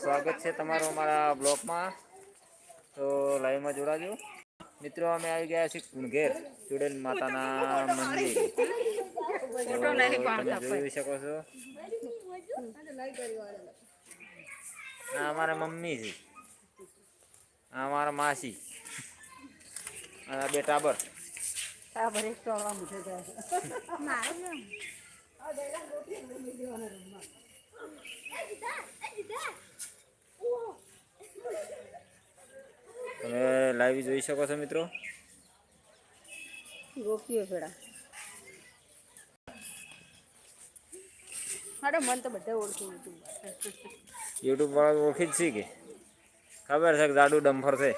સ્વાગત છે તમારું અમારા બ્લોગમાં. તો લાઈવમાં જોડાજો. મિત્રો અમે આવી ગયા છીએ કુણઘેર ચુડેલ માતાના મંદિર. તો તમે જોઈ શકો છો. આ અમારા મમ્મી છે. આ અમારા માસી. આ બે ટાબર આ ભરે ટોળવા મૂકે જાય તમે લાઈવ જોઈ શકો છો મિત્રો. ગોપીઓ પેડા હાડો મન તો બધા ઓળખી યુટ્યુબ યુટ્યુબ વાળા ઓળખી જ છે કે? ખબર છે કે જાડુ ડમ્ફર છે.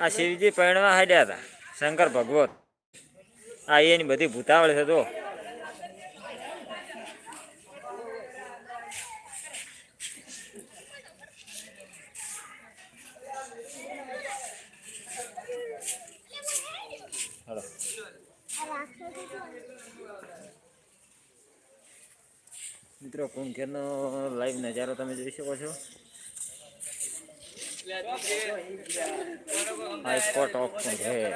આ શિવજી પરણવા હાડ્યા હતા. શંકર ભગવત. આ એની બધી ભૂતાવળ છે તો મિત્રો કુંભેરનો લાઈવ નજારો તમે જોઈ શકો છો. હાઈકોર્ટ ઓફ કુંભેર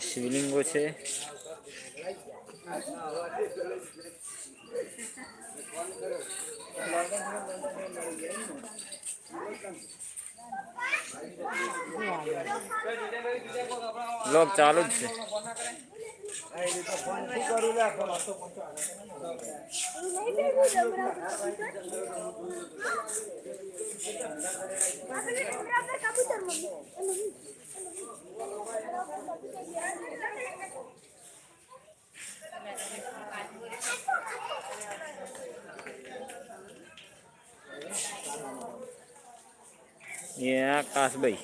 શિવલિંગો છે. બ્લોગ ચાલુ જ છે એ આકાશભાઈ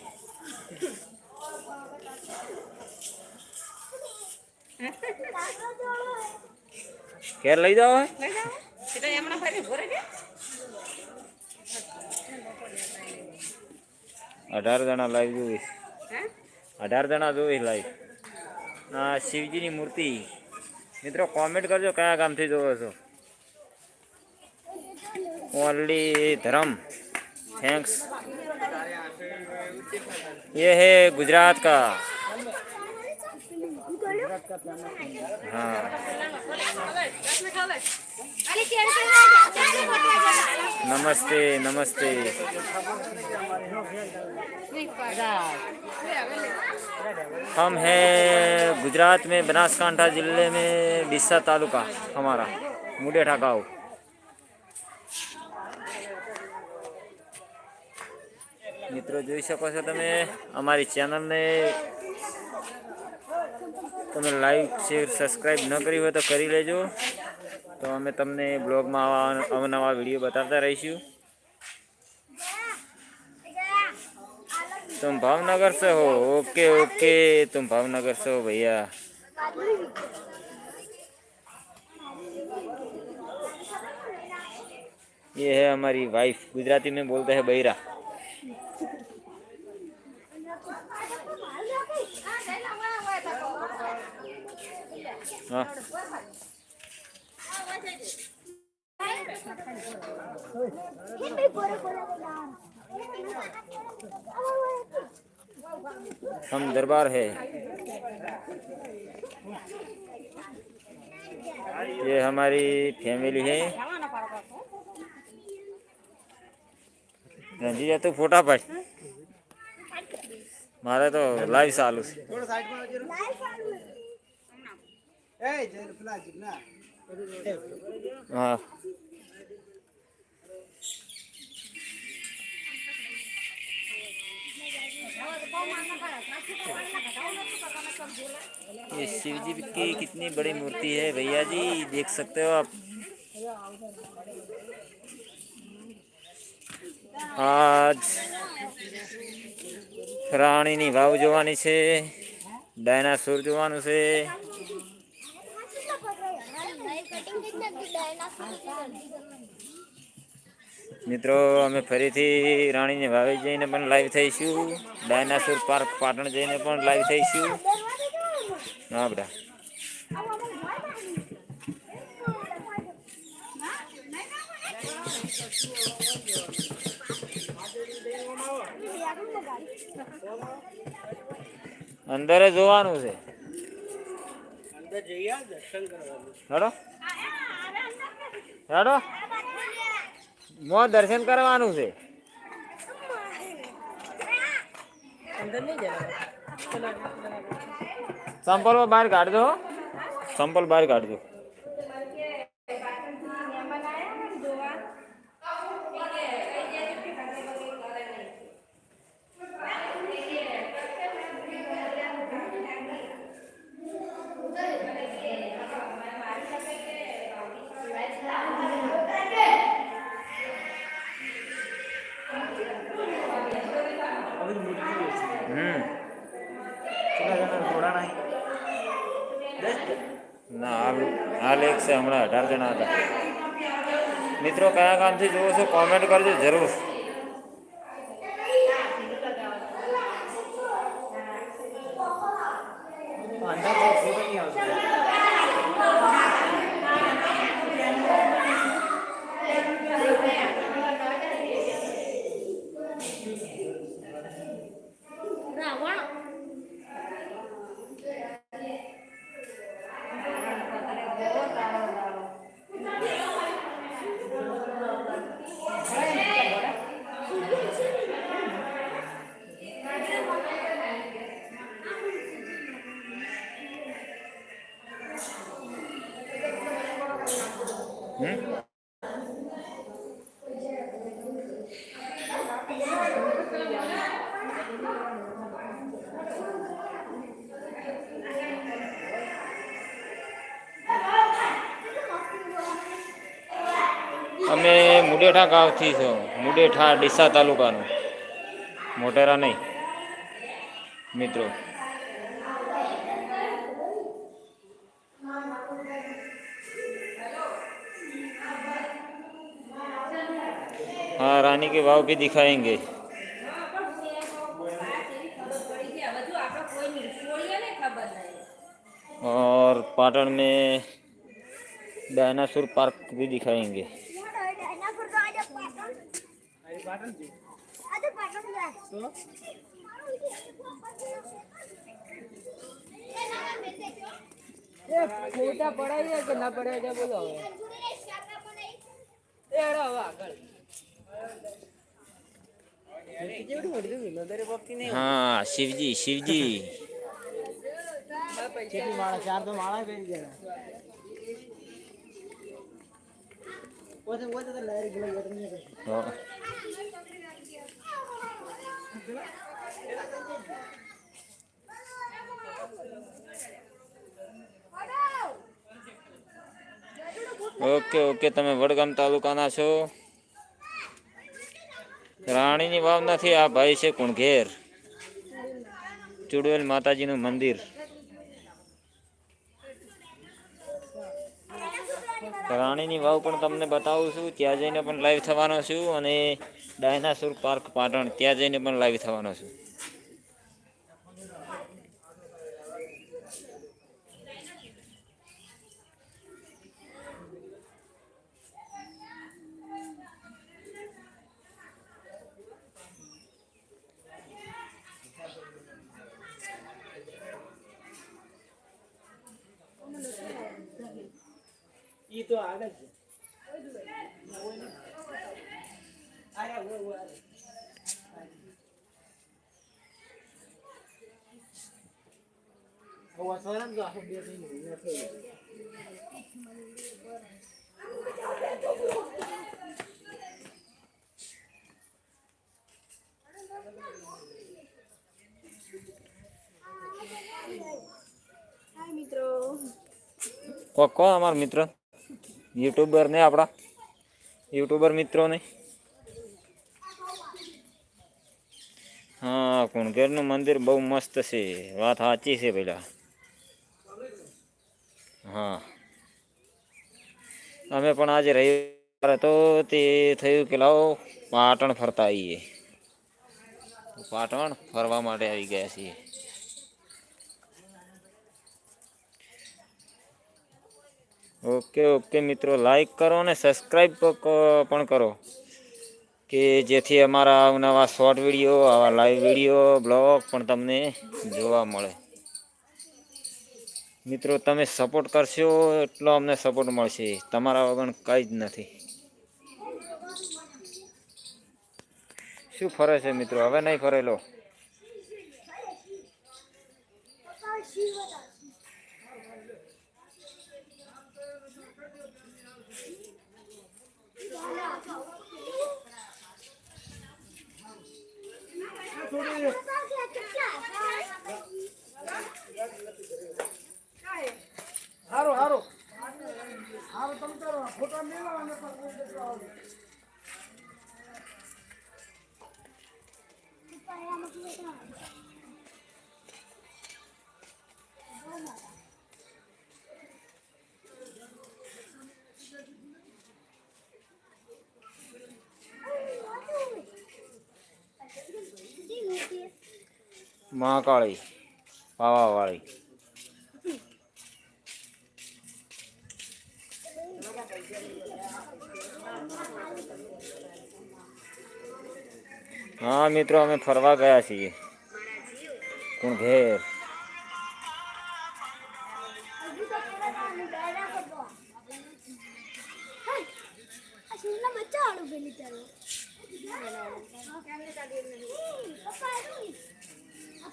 ઘેર લઈ જાઓ અઢાર જણા લાઈવ જોઈશ અઢાર જણા જોઈશ લાઈવ આ શિવજીની મૂર્તિ. મિત્રો કોમેન્ટ કરજો કયા ગામથી જોવો છો. ઓનલી ધરમ. થેન્ક્સ ये है गुजरात का। हाँ। नमस्ते नमस्ते। हम हैं गुजरात में बनासकांठा ज़िले में डिस्सा तालुका, हमारा मुडेठा गाँव મિત્રો જોઈ શકો છો તમે અમારી ચેનલને તમે લાઈક શેર સબસ્ક્રાઈબ ન કરી હોય તો કરી લેજો તો અમે તમને બ્લોગમાં આવા અવનવા વિડીયો બતાવતા રહીશું तुम भावनगर से हो ओके ओके तुम भावनगर से हो भैया ये है हमारी वाइफ गुजराती में बोलते हैं बैरा हम दरबार है। ये हमारी फैमिली है। जी तो फोटा पाई। मारे तो लाइव साल उसे। હા ये शिव जी की कितनी बड़ी मूर्ति है भैया जी देख सकते हो आप આજ રાણીની વાવ જોવાની છે ડાયનાસોર જોવાનું છે મિત્રો અમે ફરીથી રાણીને વાવે જઈને પણ લાઈવ થઈશું. ડાયનાસોર પાર્ક પાટણ જઈને પણ લાઈવ થઈશું. હા બધા અંદર જોવાનું છે. અંદર જઈએ દર્શન કરવાનું. હેડો. હેડો. મો દર્શન કરવાનું છે. સંપલ બહાર કાઢજો સંપલ બહાર કાઢજો. હમ. ના, હાલ હાલ એક છે, હમણાં અઢાર જણા હતા. મિત્રો, કયા કામથી જુઓ છો? કોમેન્ટ કરજો, જરૂર. અમે મુડેઠા ગામથી છો. મુડેઠા ડીસા તાલુકાનું. મોટેરા નહીં. મિત્રો. हाँ रानी के भाव भी दिखाएँगे। और पाटन में डायनासोर पार्क भी दिखाएँगे। फोटा पड़ा है कि ना पड़ेगा बोलो। ए अरे તો શિવજી हाँ। Okay okay. તમે વડગામ તાલુકાના છો? રાણીની વાવ નથી આ ભાઈ છે કુણઘેર. ચુડવેલ માતાજીનું મંદિર. રાણીની વાવ પણ તમને બતાવું છું. ત્યાં જઈને પણ લાઈવ થવાનો છું અને ડાયનાસોર પાર્ક પાટણ, ત્યાં જઈને પણ લાઈવ થવાનો છું. ઈ તો આગળ છે આયા હોય અમાર મિત્ર? યુટ્યુબર ને આપણા યુટ્યુબર મિત્રોને. હા, કુણઘેરનું મંદિર બહુ મસ્ત છે. વાત સાચી છે પેલા. હા. અમે પણ આજે રવિવાર હતો તે થયું કે લાવો, પાટણ ફરતા આવીએ. પાટણ ફરવા માટે આવી ગયા છીએ. ઓકે ઓકે મિત્રો લાઈક કરો અને સબસ્ક્રાઈબ પણ કરો. કે જેથી અમારા નવા શોર્ટ વીડિયો આવા લાઈવ વીડિયો બ્લોગ પણ તમને જોવા મળે. મિત્રો, તમે સપોર્ટ કરશો એટલો અમને સપોર્ટ મળશે. તમારા વગર કંઈ જ નથી. શું ફરે છે મિત્રો? હવે નહીં ફરેલો. મહાકાળી પાવાવાળી હા મિત્રો અમે ફરવા ગયા છીએ કુણઘેર બચ્ચા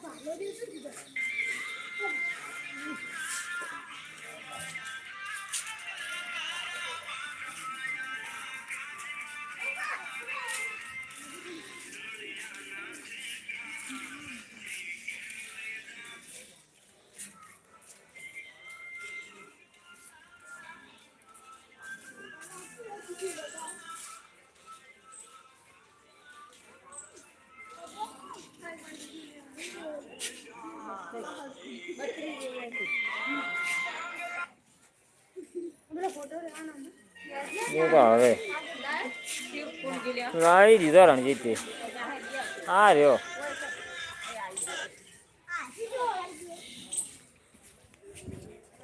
વાળું પેલી ચાલો પપ્પા આવ્યું આ લાવી દીધો રણજીત હા રહ્યો.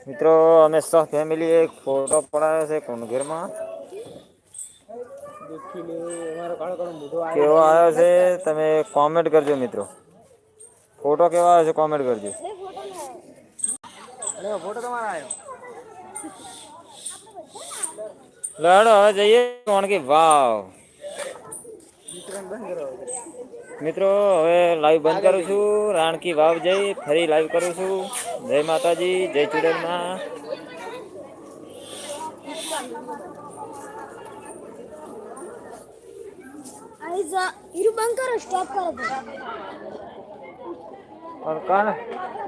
મિત્રો, અમે સહ ફેમિલી એક ફોટો પડાવ્યો છે કુણઘેરમાં દેખી લે અમારો કાળો કાળો મોઢો કેવો આવ્યો છે તમે કોમેન્ટ કરજો મિત્રો. ફોટો કેવો આવ્યો છે કોમેન્ટ કરજો. આવ્યો ફોટો તમારો આવ્યો લડો, હવે જઈએ. કોણ કે, વાવ. વિક્રમ બંધ કરો મિત્રો હવે લાઈવ બંધ કરું છું. રાણકી વાવ જઈ ફરી લાઈવ કરું છું. જય માતાજી જય ચુડેલમાં પણ હીરું